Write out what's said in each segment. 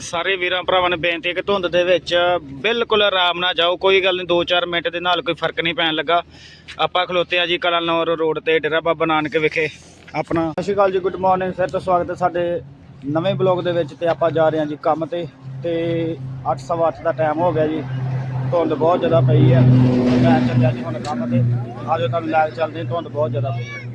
ਸਾਰੇ ਵੀਰਾਂ ਭਰਾਵਾਂ ਨੂੰ ਬੇਨਤੀ ਹੈ ਕਿ ਧੁੰਦ ਦੇ ਵਿੱਚ ਬਿਲਕੁਲ ਆਰਾਮ ਨਾਲ ਜਾਓ, ਕੋਈ ਗੱਲ ਨਹੀਂ 2-4 ਮਿੰਟ ਦੇ ਨਾਲ ਕੋਈ ਫ਼ਰਕ ਨਹੀਂ ਪੈਣ ਲੱਗਾ। ਆਪਾਂ ਖਲੋਤੇ ਆ ਜੀ ਕਲਾਨੌਰ ਰੋਡ ਤੇ, ਡੇਰਾ ਬਾਬਾ ਨਾਨਕ ਵਿਖੇ। ਆਪਣਾ ਸਤਿ ਸ਼੍ਰੀ ਅਕਾਲ ਜੀ, ਗੁੱਡ ਮਾਰਨਿੰਗ ਸਰ, ਤੋਂ ਸਵਾਗਤ ਹੈ ਸਾਡੇ ਨਵੇਂ ਬਲੌਗ ਦੇ ਵਿੱਚ ਤੇ ਆਪਾਂ ਜਾ ਰਹੇ ਹਾਂ ਜੀ ਕੰਮ ਤੇ। ਤੇ 8:08 ਦਾ ਟਾਈਮ ਹੋ ਗਿਆ ਜੀ, ਧੁੰਦ ਬਹੁਤ ਜ਼ਿਆਦਾ ਪਈ ਹੈ। ਮੈਂ ਚੱਲਿਆ ਜੀ ਹੁਣ ਕੰਮ ਤੇ। ਆਜੋ ਤੁਹਾਨੂੰ ਲੈ ਕੇ ਚੱਲਦੇ ਧੁੰਦ ਬਹੁਤ ਜ਼ਿਆਦਾ ਪਈ ਹੈ।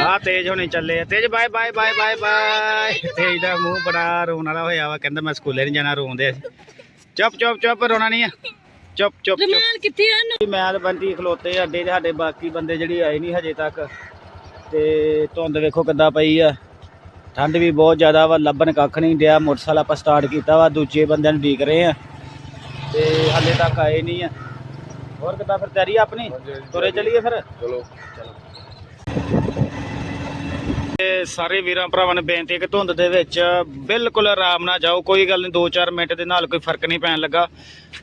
ਆ ਤੇਜ ਹੋਣੇ ਚੱਲੇ ਆ। Tej bye bye bye bye bye. Tej ਦਾ ਮੂੰਹ ਬੜਾ ਰੋਣ ਵਾਲਾ ਹੋਇਆ ਵਾ ਕਹਿੰਦਾ ਮੈਂ ਸਕੂਲੇ ਨਹੀਂ ਜਾਣਾ ਰੋਂਦੇ ਚੁੱਪ ਚੁੱਪ ਚੁੱਪ ਰੋਣਾ ਨਹੀਂ ਆ। ਚੁੱਪ ਚੁੱਪ ਰਮਾਲ ਕਿੱਥੇ ਆ ਮੈਂ ਤੇ ਬੰਟੀ ਖਲੋਤੇ ਅੱਡੇ ਦੇ ਸਾਡੇ ਬਾਕੀ ਬੰਦੇ ਜਿਹੜੀ ਆਏ ਨਹੀਂ ਹਜੇ ਤੱਕ। ਤੇ ਧੁੰਦ ਵੇਖੋ ਕਿੱਦਾਂ ਪਈ ਆ। ਠੰਡ ਵੀ ਬਹੁਤ ਜ਼ਿਆਦਾ ਵਾ ਲੱਭਣ ਕੱਖ ਨਹੀਂ ਡਿਆ। ਮੋਟਰਸਾਈਕਲ ਆਪਾਂ ਸਟਾਰਟ ਕੀਤਾ ਵਾ ਦੂਜੇ ਬੰਦਿਆਂ ਨੂੰ ਢੀਕ ਰਹੇ ਆ। ਤੇ ਹਾਲੇ ਤੱਕ ਆਏ ਨਹੀਂ ਆ। ਹੋਰ ਕਿੱਦਾਂ ਫਿਰ ਤਿਆਰੀ ਆਪਣੀ? ਤੁਰੇ ਚੱਲੀਏ ਫਿਰ? ਚਲੋ। ਸਾਰੇ ਵੀਰਾਂ ਭਰਾਵਾਂ ਨੂੰ ਬੇਨਤੀ ਹੈ ਕਿ ਧੁੰਦ ਦੇ ਵਿੱਚ ਬਿਲਕੁਲ ਆਰਾਮ ਨਾਲ ਜਾਓ, ਕੋਈ ਗੱਲ ਨਹੀਂ 2-4 ਮਿੰਟ ਦੇ ਨਾਲ ਕੋਈ ਫ਼ਰਕ ਨਹੀਂ ਪੈਣ ਲੱਗਾ।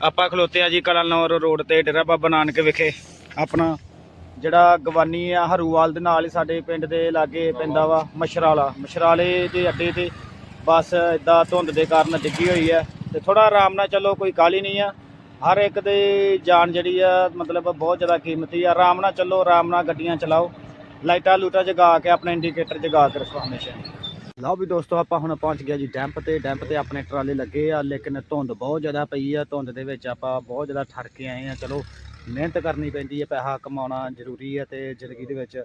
ਆਪਾਂ ਖਲੋਤੇ ਆ ਜੀ ਕਲਾਨੌਰ ਰੋਡ ਤੇ, ਡੇਰਾ ਬਾਬਾ ਨਾਨਕ ਵਿਖੇ। ਆਪਣਾ ਜਿਹੜਾ ਗਵਾਨੀ ਆ, ਹਰੂਵਾਲ ਦੇ ਨਾਲ ਹੀ ਸਾਡੇ ਪਿੰਡ ਦੇ ਲਾਗੇ ਪੈਂਦਾ ਵਾ ਮਸ਼ਰਾਲਾ ਮਸ਼ਰਾਲੇ ਦੇ ਅੱਡੇ ਤੇ ਬੱਸ ਇਦਾਂ ਧੁੰਦ ਦੇ ਕਾਰਨ ਡਿੱਗੀ ਹੋਈ ਹੈ ਤੇ ਥੋੜਾ ਆਰਾਮ ਨਾਲ ਚੱਲੋ, ਕੋਈ ਕਾਲੀ ਨਹੀਂ ਆ। ਹਰ ਇੱਕ ਦੇ ਜਾਨ ਜਿਹੜੀ ਆ, ਮਤਲਬ ਬਹੁਤ ਜ਼ਿਆਦਾ ਕੀਮਤੀ ਆ। ਆਰਾਮ ਨਾਲ ਚੱਲੋ, ਆਰਾਮ ਨਾਲ ਗੱਡੀਆਂ ਚਲਾਓ। ਲਾਈਟਾਂ ਲੂਟਾਂ ਜਗਾ ਕੇ ਆਪਣਾ ਇੰਡੀਕੇਟਰ ਜਗਾ ਕੇ ਰੱਖੋ ਹਮੇਸ਼ਾ। ਲਓ ਵੀ ਦੋਸਤੋ, ਆਪਾਂ ਹੁਣ ਪਹੁੰਚ ਗਿਆ ਜੀ ਡੈਂਪ ਤੇ। ਡੈਂਪ ਤੇ ਆਪਣੇ ਟਰਾਲੇ ਲੱਗੇ ਆ, ਲੇਕਿਨ ਧੁੰਦ ਬਹੁਤ ਜ਼ਿਆਦਾ ਪਈ ਆ। ਧੁੰਦ ਦੇ ਵਿੱਚ ਆਪਾਂ ਬਹੁਤ ਜ਼ਿਆਦਾ ਠਰ ਕੇ ਆਏ ਆ। ਚਲੋ, ਮਿਹਨਤ ਕਰਨੀ ਪੈਂਦੀ ਹੈ ਪੈਸਾ ਕਮਾਉਣਾ ਜ਼ਰੂਰੀ ਹੈ ਤੇ ਜ਼ਿੰਦਗੀ ਦੇ ਵਿੱਚ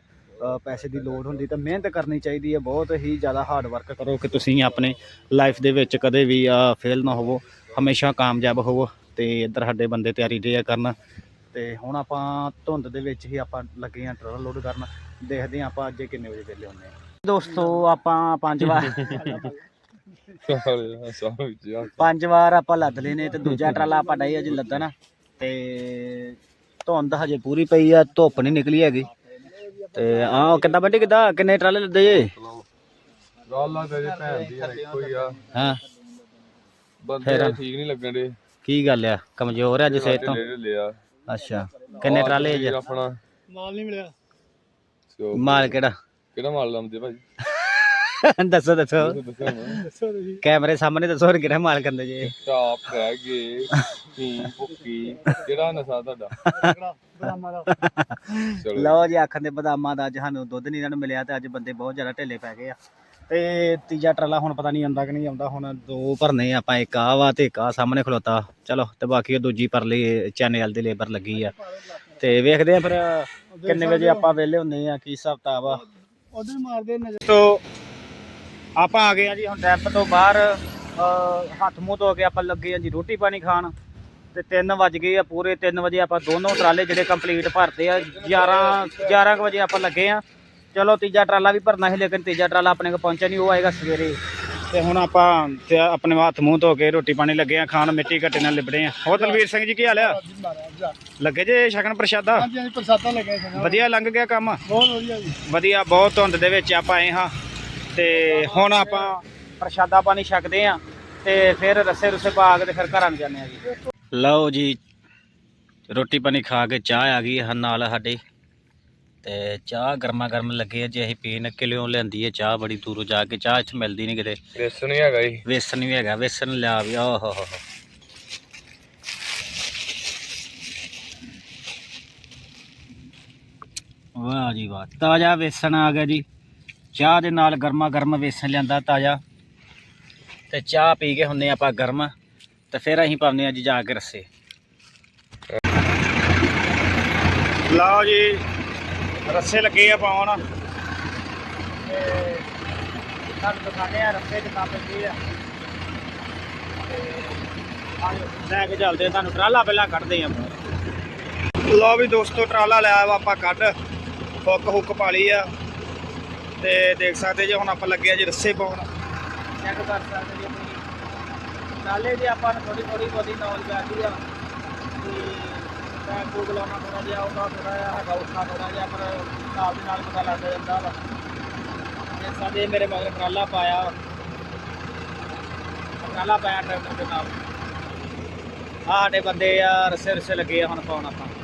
ਪੈਸੇ ਦੀ ਲੋੜ ਹੁੰਦੀ ਤਾਂ ਮਿਹਨਤ ਕਰਨੀ ਚਾਹੀਦੀ ਹੈ ਬਹੁਤ ਹੀ ਜ਼ਿਆਦਾ ਹਾਰਡ ਵਰਕ ਕਰੋ ਕਿ ਤੁਸੀਂ ਆਪਣੇ ਲਾਈਫ ਦੇ ਵਿੱਚ ਕਦੇ ਵੀ ਫੇਲ ਨਾ ਹੋਵੋ। ਹਮੇਸ਼ਾ ਕਾਮਯਾਬ ਹੋਵੋ ਤੇ ਇੱਧਰ ਸਾਡੇ ਬੰਦੇ ਤਿਆਰੀ ਦੇ ਆ ਕਰਨ। ਤੇ ਹੁਣ ਆਪਾਂ ਧੁੰਦ ਦੇ ਵਿੱਚ ਹੀ ਆਪਾਂ ਲੱਗੇ ਆ, ਟਰਾਲਾ ਲੋਡ ਕਰਨ। ਦੇਖਦੇ ਆ ਆਪਾਂ ਅੱਗੇ ਕਿੰਨੇ ਵਜੇ ਵਿਹਲੇ ਹੁੰਦੇ ਆ ਦੋਸਤੋ ਆਪਾਂ ਪੰਜ ਵਾਰ ਸਾਰੇ ਸਾਰੇ ਆ ਪੰਜ ਵਾਰ ਆਪਾਂ ਲੱਦ ਲਏ ਨੇ ਤੇ ਦੂਜਾ ਟਰਾਲਾ ਆਪਾਂ ਡਾਈ ਅਜੇ ਲੱਦਣਾ। ਤੇ ਧੁੰਦ ਹਜੇ ਪੂਰੀ ਪਈ ਆ ਧੁੱਪ ਨਹੀਂ ਨਿਕਲੀ ਹੈਗੀ। ਤੇ ਆਹ ਕਿੱਦਾਂ ਬੱਡੀ ਕਿੱਦਾਂ? ਕਿੰਨੇ ਟਰਾਲੇ ਲੱਦੇ ਜੇ? ਗੱਲ ਆ ਤੇਰੇ ਭੈਣ ਦੀ ਯਾਰ ਇੱਕੋ ਹੀ ਆ। ਹਾਂ। ਬੰਦੇ ਠੀਕ ਨਹੀਂ ਲੱਗਣ ਦੇ ਕੀ ਗੱਲ ਆ? ਕਮਜ਼ੋਰ ਆ ਅੱਜ ਸਿਹਤ ਤੋਂ? ਲੈ ਲਿਆ। ਅੱਛਾ। ਕਿੰਨੇ ਟਰਾਲੇ ਜੇ? ਆਪਣਾ ਮਾਲ ਨਹੀਂ ਮਿਲਿਆ। ਮਾਲ ਕਿਹੜਾ? ਕਿਹੜਾ ਮਾਲ ਲਾਉਂਦੇ ਭਾਜੀ? ਦੱਸੋ ਦੱਸੋ। ਕੈਮਰੇ ਸਾਹਮਣੇ ਦੱਸੋ ਹੋਰ ਕਿਹੜਾ ਮਾਲ ਕਰਦੇ ਜੇ। ਟਾਪ ਰਹਿ ਗਏ ਕੀ ਭੁੱਕੀ। ਕਿਹੜਾ ਨਸ਼ਾ ਤੁਹਾਡਾ? ਚਲੋ। ਲਓ ਜੀ ਆਖਣ ਦੇ ਬਦਾਮਾਂ ਦਾ ਅੱਜ ਸਾਨੂੰ ਦੁੱਧ ਨਹੀਂ ਇਹਨਾਂ ਨੂੰ ਮਿਲਿਆ ਤੇ ਅੱਜ ਬੰਦੇ ਬਹੁਤ ਜ਼ਿਆਦਾ ਢਿੱਲੇ ਪੈ ਗਏ ਆ। ਤੇ ਤੀਜਾ ਟਰਾਲਾ ਹੁਣ ਪਤਾ ਨਹੀਂ ਆਉਂਦਾ ਕਿ ਨਹੀਂ ਆਉਂਦਾ ਹੁਣ ਦੋ ਭਰਨੇ ਆ ਆਪਾਂ ਇੱਕ ਆ ਵਾ ਤੇ ਇੱਕ ਆ ਸਾਹਮਣੇ ਖਲੋਤਾ। ਚਲੋ ਤੇ ਬਾਕੀ ਉਹ ਦੂਜੀ ਪਰਲੀ ਚੈਨਲ ਦੀ ਲੇਬਰ ਲੱਗੀ ਆ। ਤੇ ਵੇਖਦੇ ਆ ਫਿਰ ਕਿੰਨੇ ਵਜੇ ਆਪਾਂ ਵਿਹਲੇ ਹੁੰਦੇ ਆ ਕੀ ਹਿਸਾਬ ਕਿਤਾਬ ਆ। ਉਧਰ ਮਾਰਦੇ ਨਜ਼ਰ ਤੋਂ ਆਪਾਂ ਆ ਗਏ ਆ ਜੀ ਹੁਣ ਡੈਪ ਤੋਂ ਬਾਹਰ ਹੱਥ ਮੂੰਹ ਧੋ ਕੇ ਆਪਾਂ ਲੱਗੇ ਆ ਜੀ ਰੋਟੀ ਪਾਣੀ ਖਾਣ। ਤੇ 3 ਵਜ ਗਏ ਆ ਪੂਰੇ 3 ਵਜੇ ਆਪਾਂ ਦੋਨੋਂ ਟਰਾਲੇ ਜਿਹੜੇ ਕੰਪਲੀਟ ਭਰਤੇ ਆ 11 11 ਕੁ ਵਜੇ ਆਪਾਂ ਲੱਗੇ ਆ। ਚਲੋ ਤੀਜਾ ਟਰਾਲਾ ਵੀ ਭਰਨਾ ਸੀ ਲੇਕਿਨ ਤੀਜਾ ਟਰਾਲਾ ਆਪਣੇ ਕੋਲ ਪਹੁੰਚਿਆ ਨਹੀਂ ਉਹ ਆਏਗਾ ਸਵੇਰੇ। ਤੇ ਹੁਣ ਆਪਾਂ ਤੇ ਆਪਣੇ ਹੱਥ ਮੂੰਹ ਧੋ ਕੇ ਰੋਟੀ ਪਾਣੀ ਲੱਗੇ ਆ ਖਾਣ ਮਿੱਟੀ ਘੱਟੇ ਨਾਲ ਲਿਬੜੇ ਆ। ਹੋਰ ਤਲਵੀਰ ਸਿੰਘ ਜੀ ਕੀ ਹਾਲ ਆ? ਲੱਗੇ ਜੇ ਛਕਣ ਪ੍ਰਸ਼ਾਦਾ? ਹਾਂਜੀ ਹਾਂਜੀ ਪ੍ਰਸਾਦਾ ਲੱਗਿਆ ਸੀ ਵਧੀਆ ਲੰਘ ਗਿਆ ਕੰਮ? ਬਹੁਤ ਵਧੀਆ ਜੀ। ਵਧੀਆ ਬਹੁਤ ਧੁੰਦ ਦੇ ਵਿੱਚ ਆਪਾਂ ਆਏ ਹਾਂ। ਤੇ ਹੁਣ ਆਪਾਂ ਪ੍ਰਸ਼ਾਦਾ ਪਾਣੀ ਛਕਦੇ ਆ ਤੇ ਫਿਰ ਰੱਸੇ ਰੁੱਸੇ ਪਾ ਕੇ ਤੇ ਫਿਰ ਘਰਾਂ ਨੂੰ ਜਾਂਦੇ ਆ ਜੀ। ਲਓ ਜੀ ਰੋਟੀ ਪਾਣੀ ਖਾ ਕੇ ਚਾਹ ਆ ਗਈ ਹੈ ਨਾਲ ਸਾਡੇ। ਤੇ ਚਾਹ ਗਰਮਾ ਗਰਮ ਲੱਗੇ ਜੇ ਅਸੀਂ ਪੀਣ ਕਿਲਿਓ ਲੈਂਦੀ ਹੈ ਚਾਹ ਬੜੀ ਦੂਰੋਂ ਜਾ ਕੇ ਚਾਹ ਇੱਥੇ ਮਿਲਦੀ ਨਹੀਂ ਕਿਤੇ। ਰੇਸ ਨਹੀਂ ਹੈਗਾ ਜੀ। ਵੇਸਣ ਵੀ ਹੈਗਾ ਵੇਸਣ ਲਿਆ ਵੀ ਓਹ ਹੋ ਹੋ ਹੋ ਵਾਹ ਜੀ ਵਾਹ ਤਾਜ਼ਾ ਵੇਸਣ ਆ ਗਿਆ ਜੀ। ਚਾਹ ਦੇ ਨਾਲ ਗਰਮਾ ਗਰਮ ਵੇਸਣ ਲਿਆਂਦਾ ਤਾਜ਼ਾ। ਤੇ ਚਾਹ ਪੀ ਕੇ ਹੁੰਨੇ ਆਪਾਂ ਗਰਮ ਤੇ ਫਿਰ ਅਸੀਂ ਪਾਉਂਦੇ ਆ ਜੀ ਜਾ ਕੇ ਰੱਸੇ। ਲਓ ਜੀ ਰੱਸੇ ਲੱਗੇ ਆ ਪਾਉਣ ਤੇ ਤੁਹਾਨੂੰ ਦਿਖਾਣੇ ਆ, ਰੱਸੇ ਕਿੱਦਾਂ ਪੈਂਦੀ ਆ। ਲੈ ਕੇ ਚੱਲਦੇ ਆ ਤੁਹਾਨੂੰ, ਟਰਾਲਾ ਪਹਿਲਾਂ ਕੱਢਦੇ ਆ ਲਓ ਵੀ ਦੋਸਤੋ, ਟਰਾਲਾ ਲਿਆ ਵਾ ਆਪਾਂ ਕੱਢ। ਹੁੱਕ ਹੁੱਕ ਪਾਲੀ ਆ। ਤੇ ਦੇਖ ਸਕਦੇ ਜੇ ਹੁਣ ਆਪਾਂ ਲੱਗੇ ਆ ਜੀ ਰੱਸੇ ਪਾਉਣ। ਚੈੱਕ ਕਰ ਸਕਦੇ ਜੀ ਆਪਣੀ ਟਰਾਲੇ ਦੀ ਆਪਾਂ ਨੂੰ ਥੋੜੀ ਥੋੜੀ ਬੋਦੀ ਨੌਲੇਜ ਆ ਗਈ ਆ, ਤੇ ਮੈਂ ਗੂਗਲ ਆਉਣਾ ਥੋੜਾ ਜਿਹਾ ਉਹਦਾ ਥੋੜਾ ਜਿਹਾ ਹੈਗਾ ਉੱਠਾ ਥੋੜਾ ਜਿਹਾ, ਪਰ ਨਾਲ ਦੀ ਨਾਲ ਪਤਾ ਲੱਗ ਜਾਂਦਾ ਵਾ। ਇਹ ਸਾਡੇ ਮੇਰੇ ਮਗਰ ਟਰਾਲਾ ਪਾਇਆ। ਟਰਾਲਾ ਪਾਇਆ ਟਰੈਕਟਰ ਦੇ ਨਾਲ। ਆਹ ਸਾਡੇ ਬੰਦੇ ਆ ਰਸੇ ਰਸੇ ਲੱਗੇ ਆ, ਹੁਣ ਪਾਉਣ ਆਪਾਂ?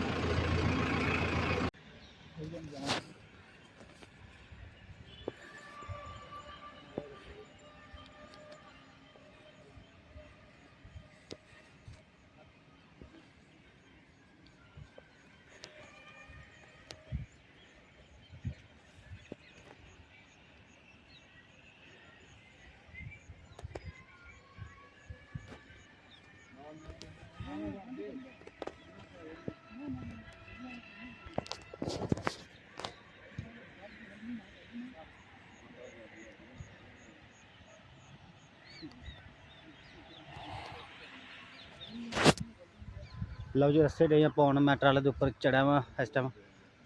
ਲਓ ਜੀ ਰੱਸੇ ਡੇ ਪਾਉਣ ਮੈਂ ਟਰਾਲੇ ਦੇ ਉੱਪਰ ਚੜਿਆ ਵਾਂ ਇਸ ਟਾਈਮ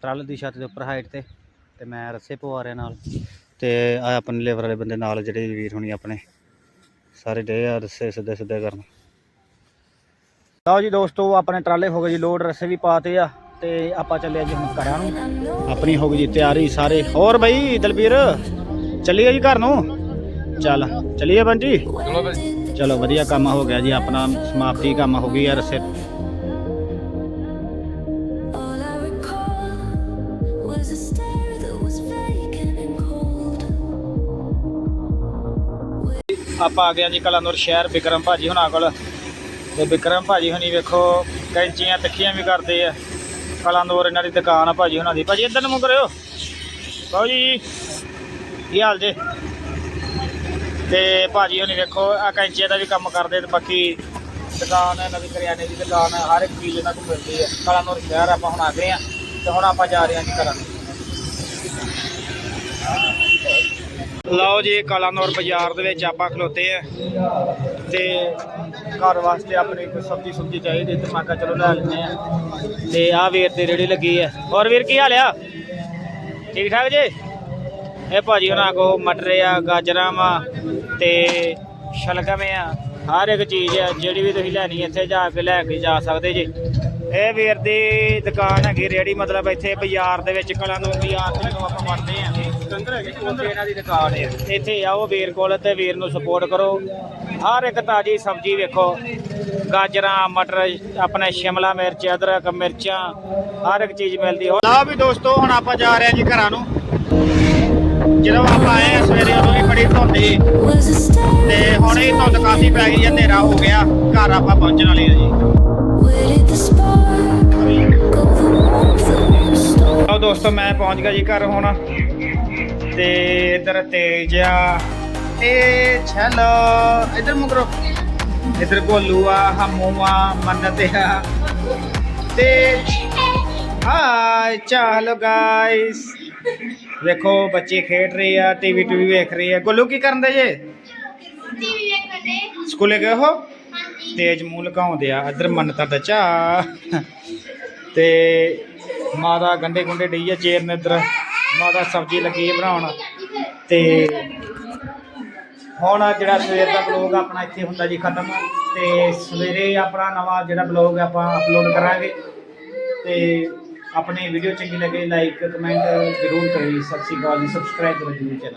ਟਰਾਲੇ ਦੀ ਛੱਤ ਦੇ ਉੱਪਰ ਹਾਈਟ ਤੇ ਤੇ ਮੈਂ ਰੱਸੇ ਪਵਾ ਰਿਹਾ ਨਾਲ। ਤੇ ਆ ਆਪਣੇ ਲੇਬਰ ਵਾਲੇ ਬੰਦੇ ਨਾਲ ਜਿਹੜੇ ਵੀਰ ਹੁਣੀ ਆਪਣੇ। ਸਾਰੇ ਡੇ ਆ ਰੱਸੇ ਸਿੱਧੇ ਸਿੱਧੇ ਕਰਨ। ਲਓ ਜੀ ਦੋਸਤੋ ਆਪਣੇ ਟਰਾਲੇ ਹੋ ਗਏ ਜੀ ਲੋਡ ਰੱਸੇ ਵੀ ਪਾਤੇ ਆ ਤੇ ਆਪਾਂ ਚੱਲੇ ਜੀ ਹੁਣ ਘਰਾਂ ਨੂੰ। ਆਪਣੀ ਹੋ ਗਈ ਜੀ ਤਿਆਰੀ ਸਾਰੇ। ਹੋਰ ਬਈ ਦਲਬੀਰ ਚੱਲੀਏ ਜੀ ਘਰ ਨੂੰ? ਚੱਲ ਚੱਲੀਏ ਬੰਜੀ ਚਲੋ ਵਧੀਆ ਕੰਮ ਹੋ ਗਿਆ ਜੀ ਆਪਣਾ ਸਮਾਪਤੀ ਕੰਮ ਹੋ ਗਈ ਯਾਰ ਸੇ All I recall was a stare that was vacant and cold. ਆਪਾਂ ਆ ਗਿਆ ਜੀ ਕਲਾਨੌਰ ਸ਼ਹਿਰ ਵਿਕਰਮ ਭਾਜੀ ਹੁਣਾਂ ਕੋਲ। ਤੇ ਵਿਕਰਮ ਭਾਜੀ ਹੁਣੀ ਵੇਖੋ, ਕੈਂਚੀਆਂ ਤਿੱਖੀਆਂ ਵੀ ਕਰਦੇ ਆ। ਕਲਾਨੌਰ ਇਹਨਾਂ ਦੀ ਦੁਕਾਨ ਆ ਭਾਜੀ ਹੁਣਾਂ ਦੀ। ਭਾਜੀ ਇੱਧਰ ਨੂੰ ਮੁੰਗ ਰਿਓ ਕਹੋ ਜੀ। ਕੀ ਹਾਲ ਜੇ? ਤੇ ਭਾਜੀ ਹੁਣੀ ਵੇਖੋ ਆ ਕੈਂਚੀਆਂ ਦਾ ਵੀ ਕੰਮ ਕਰਦੇ ਤੇ ਬਾਕੀ ਦੁਕਾਨ ਹੈ ਇਹਨਾਂ ਦੀ, ਕਰਿਆਨੇ ਦੀ ਦੁਕਾਨ ਹੈ ਹਰ ਇੱਕ ਚੀਜ਼ ਇਹਨਾਂ ਕੋਲ ਮਿਲਦੀ ਹੈ ਕਲਾਨੌਰ ਸ਼ਹਿਰ ਆਪਾਂ ਹੁਣ ਆ ਗਏ ਆ ਤੇ ਹੁਣ ਆਪਾਂ ਜਾ ਰਹੇ ਹਾਂ ਜੀ ਘਰਾਂ ਨੂੰ ਲਓ ਜੀ ਕਲਾਨੌਰ ਬਾਜ਼ਾਰ ਦੇ ਵਿੱਚ ਆਪਾਂ ਖਲੋਤੇ ਆ। ਤੇ ਘਰ ਵਾਸਤੇ ਆਪਣੀ ਕੋਈ ਸਬਜ਼ੀ ਸੁਬਜ਼ੀ ਚਾਹੀਦੀ ਤੇ ਮੈਂ ਕਿਹਾ ਚਲੋ ਲੈ ਲੈਂਦੇ ਆ। ਤੇ ਆਹ ਵੀਰ ਦੀ ਰੇੜੀ ਲੱਗੀ ਹੈ ਹੋਰ ਵੀਰ ਕੀ ਹਾਲ ਆ? ਠੀਕ ਠਾਕ ਜੀ? ਇਹ ਭਾਜੀ ਉਹਨਾਂ ਕੋ ਮਟਰ ਆ ਗਾਜਰਾਂ ਵਾ ਤੇ ਸ਼ਲਗਮ ਆ। ਹਰ ਇੱਕ ਚੀਜ਼ ਆ ਜਿਹੜੀ ਵੀ ਤੁਸੀਂ ਲੈਣੀ ਇੱਥੇ ਜਾ ਕੇ ਲੈ ਕੇ ਜਾ ਸਕਦੇ ਜੀ। ਇਹ ਵੀਰ ਦੀ ਦੁਕਾਨ ਹੈਗੀ ਰੇੜੀ ਮਤਲਬ ਇੱਥੇ ਬਾਜ਼ਾਰ ਦੇ ਵਿੱਚ ਕਲਾਨੌਰ ਬਾਜ਼ਾਰ ਦੇ ਨੂੰ ਆਪਾਂ ਵੜਦੇ ਆ। ਉੱਥੇ ਇਹਨਾਂ ਦੀ ਦੁਕਾਨ ਹੈ ਇੱਥੇ ਆਓ ਵੀਰ ਕੋਲ ਤੇ ਵੀਰ ਨੂੰ ਸਪੋਰਟ ਕਰੋ। ਹਰ ਇੱਕ ਤਾਜੀ ਸਬਜ਼ੀ ਵੇਖੋ। ਗਾਜਰਾਂ, ਮਟਰ, ਆਪਣੇ ਸ਼ਿਮਲਾ ਮਿਰਚ, ਅਦਰਕ, ਮਿਰਚਾਂ, ਹਰ ਇੱਕ ਚੀਜ਼ ਮਿਲਦੀ ਹੋ। ਲਓ ਵੀ ਦੋਸਤੋ, ਹੁਣ ਆਪਾਂ ਜਾ ਰਹੇ ਹਾਂ ਜੀ ਘਰਾਂ ਨੂੰ। ਜਦੋਂ ਆਪਾਂ ਆਏ ਸਵੇਰੇ ਉਦੋਂ ਵੀ ਬੜੀ ਧੁੰਦ ਸੀ। ਤੇ ਹੁਣ ਹੀ ਧੁੰਦ ਕਾਫੀ ਪੈ ਗਈ ਹੈ, ਹਨੇਰਾ ਹੋ ਗਿਆ। ਘਰ ਆਪਾਂ ਪਹੁੰਚਣ ਵਾਲੇ ਆ ਜੀ। Where ਦੋਸਤੋ, ਮੈਂ ਪਹੁੰਚ ਗਿਆ ਜੀ ਘਰ ਹੁਣ। ਤੇ ਇਧਰ ਤੇਜ ਆ। ਤੇ ਛਲੋ। ਇਧਰ ਮੁਕਰੋ ਇਧਰ ਗੋਲੂ ਆ ਹਮੂ ਆ ਮੰਨਤ ਆ ਤੇ ਹਾਈ ਚਾਲੋ ਗਾਇਸ। ਵੇਖੋ ਬੱਚੇ ਖੇਡ ਰਹੇ ਆ ਟੀਵੀ ਟੀਵੀ ਵੇਖ ਰਹੇ ਆ। ਗੋਲੂ ਕੀ ਕਰਨ ਦੇ ਜੇ? ਟੀਵੀ ਸਕੂਲੇ ਗਏ ਹੋ? ਤੇਜ ਮੂੰਹ ਲਗਾਉਂਦੇ ਆ ਇਧਰ ਮੰਨਤਾ ਦਾ ਚਾ ਤੇ ਮਾਤਾ ਗੰਡੇ ਗੁੰਡੇ ਡਈ ਆ ਚੇਰ ਨੇ ਇਧਰ। ਮਾਤਾ ਸਬਜ਼ੀ ਲੱਗੀ ਬਣਾਉਣ। ਤੇ ਹੁਣ ਜਿਹੜਾ ਸਵੇਰ ਦਾ ਬਲੌਗ ਆਪਣਾ ਇੱਥੇ ਹੁੰਦਾ ਜੀ ਖਤਮ, ਤੇ ਸਵੇਰੇ ਆਪਣਾ ਨਵਾਂ ਜਿਹੜਾ ਬਲੌਗ ਆਪਾਂ ਅਪਲੋਡ ਕਰਾਂਗੇ, ਤੇ ਆਪਣੀ ਵੀਡੀਓ ਚੰਗੀ ਲੱਗੇ ਲਾਈਕ ਕਮੈਂਟ ਜ਼ਰੂਰ ਕਰਿਓ ਜੀ। ਸਤਿ ਸ਼੍ਰੀ ਅਕਾਲ ਜੀ ਸਬਸਕ੍ਰਾਈਬ ਕਰੋ ਜੀ ਚੈਨਲ